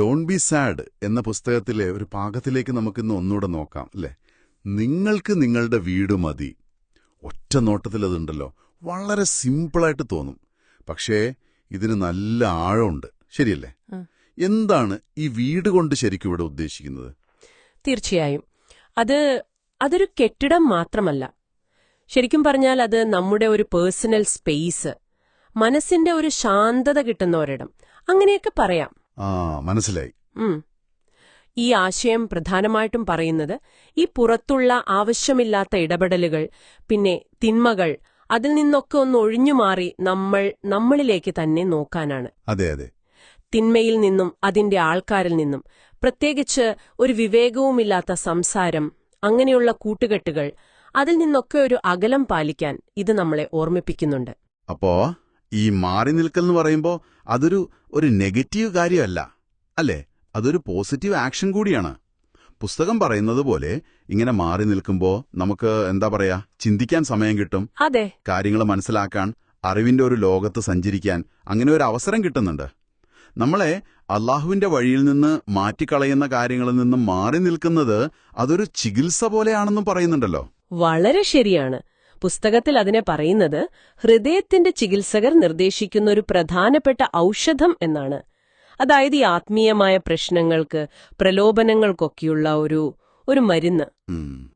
Don B sad എന്ന പുസ്തകത്തിലെ ഒരു പാകത്തിലേക്ക് നമുക്കിന്ന് ഒന്നുകൂടെ നോക്കാം അല്ലേ? നിങ്ങൾക്ക് നിങ്ങളുടെ വീട് മതി. ഒറ്റ നോട്ടത്തിൽ അതുണ്ടല്ലോ. വളരെ സിമ്പിളായിട്ട് തോന്നും. പക്ഷേ ഇതിന് നല്ല ആഴമുണ്ട്. ശരിയല്ലേ? എന്താണ് ഈ വീട് കൊണ്ട് ശരിക്കും ഇവിടെ ഉദ്ദേശിക്കുന്നത്? തീർച്ചയായും. അത് അതൊരു കെട്ടിടം മാത്രമല്ല. ശരിക്കും പറഞ്ഞാൽ അത് നമ്മുടെ ഒരു പേഴ്സണൽ സ്പേസ്. മനസ്സിന്റെ ഒരു ശാന്തത കിട്ടുന്ന ഒരിടം. അങ്ങനെയൊക്കെ പറയാം. ആ മനസ്സിലായി. ഈ ആശയം പ്രധാനമായിട്ടും പറയുന്നത് ഈ പുറത്തുള്ള ആവശ്യമില്ലാത്ത ഇടപെടലുകൾ പിന്നെ തിന്മകൾ അതിൽ നിന്നൊക്കെ ഒന്ന് ഒഴിഞ്ഞു മാറി നമ്മൾ നമ്മളിലേക്ക് തന്നെ നോക്കാനാണ്. അതെ അതെ. തിന്മയിൽ നിന്നും അതിന്റെ ആൾക്കാരിൽ നിന്നും പ്രത്യേകിച്ച് ഒരു വിവേകവുമില്ലാത്ത സംസാരം അങ്ങനെയുള്ള കൂട്ടുകെട്ടുകൾ അതിൽ നിന്നൊക്കെ ഒരു അകലം പാലിക്കാൻ ഇത് നമ്മളെ ഓർമ്മിപ്പിക്കുന്നുണ്ട്. അപ്പോ ഈ മാറി നിൽക്കൽ എന്ന് പറയുമ്പോ അതൊരു ഒരു നെഗറ്റീവ് കാര്യമല്ല. അല്ലേ? അതൊരു പോസിറ്റീവ് ആക്ഷൻ കൂടിയാണ്. പുസ്തകം പറയുന്നത് പോലെ ഇങ്ങനെ മാറി നിൽക്കുമ്പോൾ നമുക്ക് എന്താ പറയാ? ചിന്തിക്കാൻ സമയം കിട്ടും. അതെ. കാര്യങ്ങൾ മനസ്സിലാക്കാൻ അറിവിന്റെ ഒരു ലോകത്ത് സഞ്ചരിക്കാൻ അങ്ങനെ ഒരു അവസരം കിട്ടുന്നുണ്ട്. നമ്മളെ അള്ളാഹുവിന്റെ വഴിയിൽ നിന്ന് മാറ്റിക്കളയുന്ന കാര്യങ്ങളിൽ നിന്നും മാറി നിൽക്കുന്നത് അതൊരു ചികിത്സ പോലെയാണെന്നും പറയുന്നുണ്ടല്ലോ. വളരെ ശരിയാണ്. പുസ്തകത്തിൽ അതിനെ പറയുന്നത് ഹൃദയത്തിന്റെ ചികിത്സകർ നിർദ്ദേശിക്കുന്ന ഒരു പ്രധാനപ്പെട്ട ഔഷധം എന്നാണ്. അതായത് ഈ ആത്മീയമായ പ്രശ്നങ്ങൾക്ക് പ്രലോഭനങ്ങൾക്കൊക്കെയുള്ള ഒരു ഒരു മരുന്ന്.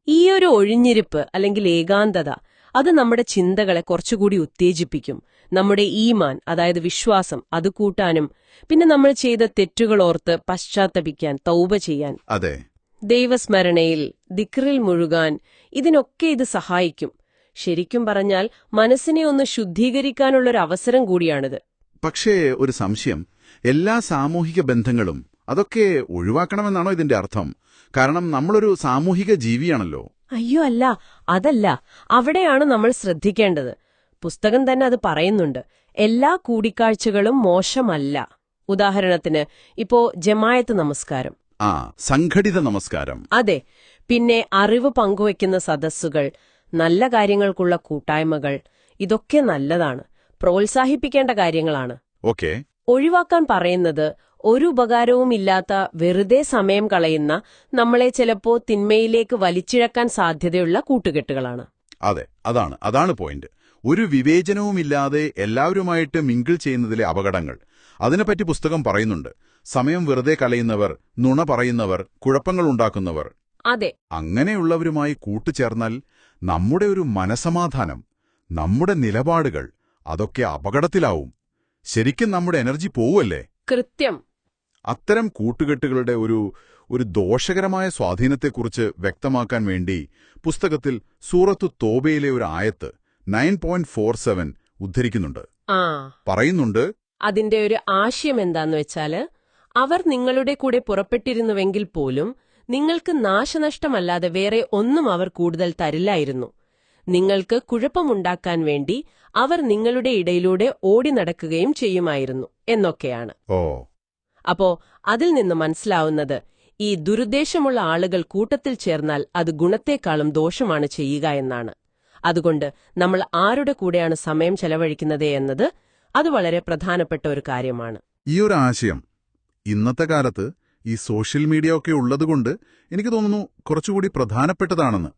ഈ ഒരു ഒഴിഞ്ഞിരിപ്പ് അല്ലെങ്കിൽ ഏകാന്തത അത് നമ്മുടെ ചിന്തകളെ കുറച്ചുകൂടി ഉത്തേജിപ്പിക്കും. നമ്മുടെ ഈമാൻ അതായത് വിശ്വാസം അത് കൂട്ടാനും പിന്നെ നമ്മൾ ചെയ്ത തെറ്റുകൾ ഓർത്ത് പശ്ചാത്തപിക്കാൻ തൗബ ചെയ്യാൻ. അതെ. ദൈവസ്മരണയിൽ ദിക്റിൽ മുഴുകാൻ ഇതിനൊക്കെ ഇത് സഹായിക്കും. ശരിക്കും പറഞ്ഞാൽ മനസ്സിനെ ഒന്ന് ശുദ്ധീകരിക്കാനുള്ളൊരു അവസരം കൂടിയാണിത്. പക്ഷേ ഒരു സംശയം. എല്ലാ സാമൂഹിക ബന്ധങ്ങളും അതൊക്കെ ഒഴിവാക്കണമെന്നാണോ ഇതിന്റെ അർത്ഥം? കാരണം നമ്മളൊരു സാമൂഹിക ജീവിയാണല്ലോ. അയ്യോ അല്ല. അതല്ല. അവിടെയാണ് നമ്മൾ ശ്രദ്ധിക്കേണ്ടത്. പുസ്തകം തന്നെ അത് പറയുന്നുണ്ട്. എല്ലാ കൂടിക്കാഴ്ചകളും മോശമല്ല. ഉദാഹരണത്തിന് ഇപ്പോ ജമായത്ത് നമസ്കാരം. ആ സംഘടിത നമസ്കാരം. അതെ. പിന്നെ അറിവ് പങ്കുവയ്ക്കുന്ന സദസ്സുകൾ നല്ല കാര്യങ്ങൾക്കുള്ള കൂട്ടായ്മകൾ ഇതൊക്കെ നല്ലതാണ്. പ്രോത്സാഹിപ്പിക്കേണ്ട കാര്യങ്ങളാണ്. ഓക്കെ. ഒഴിവാക്കാൻ പറയുന്നത് ഒരു ഉപകാരവുമില്ലാത്ത വെറുതെ സമയം കളയുന്ന നമ്മളെ ചിലപ്പോ തിന്മയിലേക്ക് വലിച്ചിഴക്കാൻ സാധ്യതയുള്ള കൂട്ടുകെട്ടുകളാണ്. അതെ അതാണ് അതാണ് പോയിന്റ്. ഒരു വിവേചനവുമില്ലാതെ എല്ലാവരുമായിട്ട് മിങ്കിൾ ചെയ്യുന്നതിലെ അപകടങ്ങൾ. അതിനെപ്പറ്റി പുസ്തകം പറയുന്നുണ്ട്. സമയം വെറുതെ കളയുന്നവർ നുണ പറയുന്നവർ കുഴപ്പങ്ങൾ ഉണ്ടാക്കുന്നവർ. അതെ. അങ്ങനെയുള്ളവരുമായി കൂട്ടുചേർന്നാൽ നമ്മുടെ ഒരു മനസമാധാനം നമ്മുടെ നിലപാടുകൾ അതൊക്കെ അപകടത്തിലാവും. ശരിക്കും നമ്മുടെ എനർജി പോവല്ലേ? കൃത്യം. അത്തരം കൂട്ടുകെട്ടുകളുടെ ഒരു ഒരു ദോഷകരമായ സ്വാധീനത്തെക്കുറിച്ച് വ്യക്തമാക്കാൻ വേണ്ടി പുസ്തകത്തിൽ സൂറത്തു തോബയിലെ ഒരു ആയത്ത് നയൻ പോയിന്റ് ഫോർ സെവൻ ഉദ്ധരിക്കുന്നുണ്ട്. ആ. പറയുന്നുണ്ട് അതിന്റെ ഒരു ആശയം എന്താന്ന് വെച്ചാൽ അവർ നിങ്ങളുടെ കൂടെ പുറപ്പെട്ടിരുന്നുവെങ്കിൽ പോലും നിങ്ങൾക്ക് നാശനഷ്ടമല്ലാതെ വേറെ ഒന്നും അവർ കൂടുതൽ തരില്ലായിരുന്നു. നിങ്ങൾക്ക് കുഴപ്പമുണ്ടാക്കാൻ വേണ്ടി അവർ നിങ്ങളുടെ ഇടയിലൂടെ ഓടി നടക്കുകയും ചെയ്യുമായിരുന്നു എന്നൊക്കെയാണ്. ഓ. അപ്പോ അതിൽ നിന്ന് മനസ്സിലാവുന്നത് ഈ ദുരുദ്ദേശമുള്ള ആളുകൾ കൂട്ടത്തിൽ ചേർന്നാൽ അത് ഗുണത്തെക്കാളും ദോഷമാണ് ചെയ്യുക എന്നാണ്. അതുകൊണ്ട് നമ്മൾ ആരുടെ കൂടെയാണ് സമയം ചെലവഴിക്കുന്നത് എന്നത് അത് വളരെ പ്രധാനപ്പെട്ട ഒരു കാര്യമാണ്. ഈ ഒരു ആശയം ഇന്നത്തെ കാലത്ത് ഈ സോഷ്യൽ മീഡിയ ഒക്കെ ഉള്ളതുകൊണ്ട് എനിക്ക് തോന്നുന്നു കുറച്ചുകൂടി പ്രധാനപ്പെട്ടതാണെന്ന്.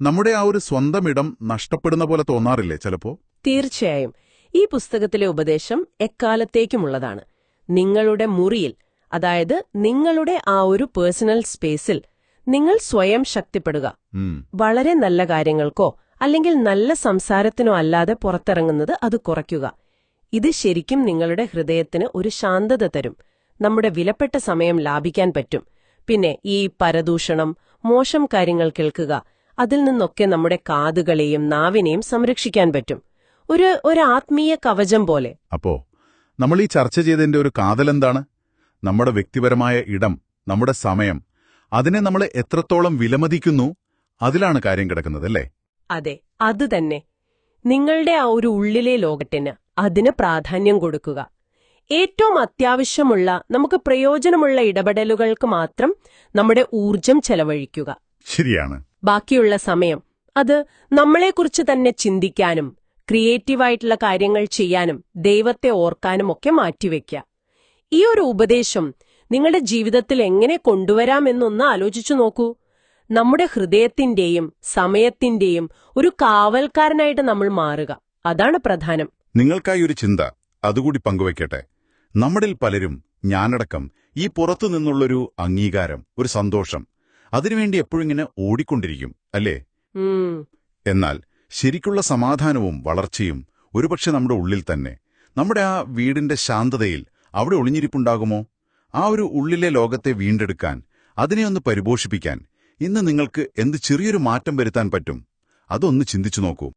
നമ്മുടെ ആ ഒരു സ്വന്തം ഇടം നഷ്ടപ്പെടുന്ന പോലെ തോന്നാറില്ലേ ചിലപ്പോ? തീർച്ചയായും. ഈ പുസ്തകത്തിലെ ഉപദേശം എക്കാലത്തേക്കുമുള്ളതാണ്. നിങ്ങളുടെ മുറിയിൽ അതായത് നിങ്ങളുടെ ആ ഒരു പേഴ്സണൽ സ്പേസിൽ നിങ്ങൾ സ്വയം ശക്തിപ്പെടുക. വളരെ നല്ല കാര്യങ്ങൾക്കോ അല്ലെങ്കിൽ നല്ല സംസാരത്തിനോ അല്ലാതെ പുറത്തിറങ്ങുന്നത് അത് കുറയ്ക്കുക. ഇത് ശരിക്കും നിങ്ങളുടെ ഹൃദയത്തിന് ഒരു ശാന്തത തരും. നമ്മുടെ വിലപ്പെട്ട സമയം ലാഭിക്കാൻ പറ്റും. പിന്നെ ഈ പരദൂഷണം മോശം കാര്യങ്ങൾ കേൾക്കുക അതിൽ നിന്നൊക്കെ നമ്മുടെ കാതുകളെയും നാവിനെയും സംരക്ഷിക്കാൻ പറ്റും. ഒരു ഒരു ആത്മീയ കവചം പോലെ. അപ്പോ നമ്മൾ ഈ ചർച്ച ചെയ്തതിന്റെ ഒരു കാതലെന്താണ് നമ്മുടെ വ്യക്തിപരമായ ഇടം നമ്മുടെ സമയം അതിനെ നമ്മൾ എത്രത്തോളം വിലമതിക്കുന്നു അതിലാണ് കാര്യം കിടക്കുന്നത് അല്ലേ? അതെ അത് തന്നെ. നിങ്ങളുടെ ആ ഒരു ഉള്ളിലെ ലോകത്തിന് അതിന് പ്രാധാന്യം കൊടുക്കുക. ഏറ്റവും അത്യാവശ്യമുള്ള നമുക്ക് പ്രയോജനമുള്ള ഇടപെടലുകൾക്ക് മാത്രം നമ്മുടെ ഊർജം ചെലവഴിക്കുക. ശരിയാണ്. ബാക്കിയുള്ള സമയം അത് നമ്മളെക്കുറിച്ച് തന്നെ ചിന്തിക്കാനും ക്രിയേറ്റീവായിട്ടുള്ള കാര്യങ്ങൾ ചെയ്യാനും ദൈവത്തെ ഓർക്കാനും ഒക്കെ മാറ്റിവെക്കുക. ഈ ഒരു ഉപദേശം നിങ്ങളുടെ ജീവിതത്തിൽ എങ്ങനെ കൊണ്ടുവരാമെന്നൊന്ന് ആലോചിച്ചു നോക്കൂ. നമ്മുടെ ഹൃദയത്തിന്റെയും സമയത്തിന്റെയും ഒരു കാവൽക്കാരനായിട്ട് നമ്മൾ മാറുക. അതാണ് പ്രധാനം. നിങ്ങൾക്കായി ഒരു ചിന്ത അതുകൂടി പങ്കുവയ്ക്കട്ടെ. നമ്മളിൽ പലരും ഞാനടക്കം ഈ പുറത്തു നിന്നുള്ളൊരു അംഗീകാരം ഒരു സന്തോഷം അതിനുവേണ്ടി എപ്പോഴിങ്ങനെ ഓടിക്കൊണ്ടിരിക്കും അല്ലേ? എന്നാൽ ശരിക്കുള്ള സമാധാനവും വളർച്ചയും ഒരുപക്ഷെ നമ്മുടെ ഉള്ളിൽ തന്നെ. നമ്മുടെ ആ വീടിന്റെ ശാന്തതയിൽ അവിടെ ഒളിഞ്ഞിരിപ്പുണ്ടാകുമോ? ആ ഒരു ഉള്ളിലെ ലോകത്തെ വീണ്ടെടുക്കാൻ അതിനെ ഒന്ന് പരിപോഷിപ്പിക്കാൻ ഇന്ന് നിങ്ങൾക്ക് എന്ത് ചെറിയൊരു മാറ്റം വരുത്താൻ പറ്റും? അതൊന്ന് ചിന്തിച്ചു നോക്കൂ.